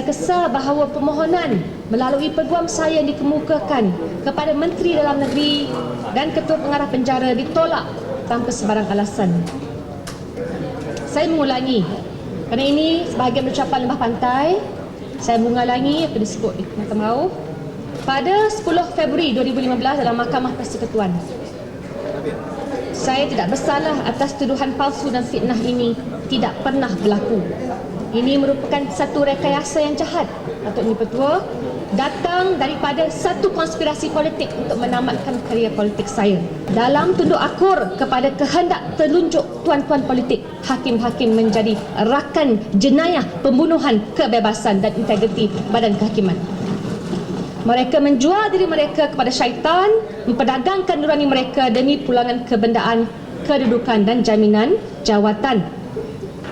sedar bahawa permohonan melalui peguam saya yang dikemukakan kepada Menteri Dalam Negeri dan Ketua Pengarah Penjara ditolak tanpa sebarang alasan. Saya mengulangi kerana ini sebahagian ucapan lembah pantai saya mengulangi apa disebut di Mahkamah Rauf pada 10 Februari 2015 dalam Mahkamah Persekutuan saya tidak bersalah atas tuduhan palsu dan fitnah ini tidak pernah berlaku. Ini merupakan satu rekayasa yang jahat, Datuk Ni Petua, datang daripada satu konspirasi politik untuk menamatkan karya politik saya. Dalam tunduk akur kepada kehendak terlunjuk tuan-tuan politik, hakim-hakim menjadi rakan jenayah pembunuhan kebebasan dan integriti badan kehakiman. Mereka menjual diri mereka kepada syaitan, memperdagangkan nurani mereka demi pulangan kebendaan, kedudukan dan jaminan jawatan.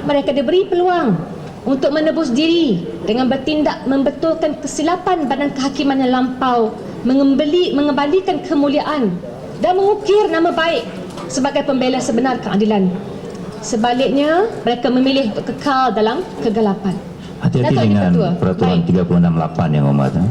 Mereka diberi peluang untuk menebus diri dengan bertindak membetulkan kesilapan badan kehakiman yang lampau, mengembali, mengembalikan kemuliaan dan mengukir nama baik sebagai pembela sebenar keadilan. Sebaliknya, mereka memilih untuk kekal dalam kegelapan. Hati-hati dengan Ketua. peraturan Baik. 368 yang hormat. eh.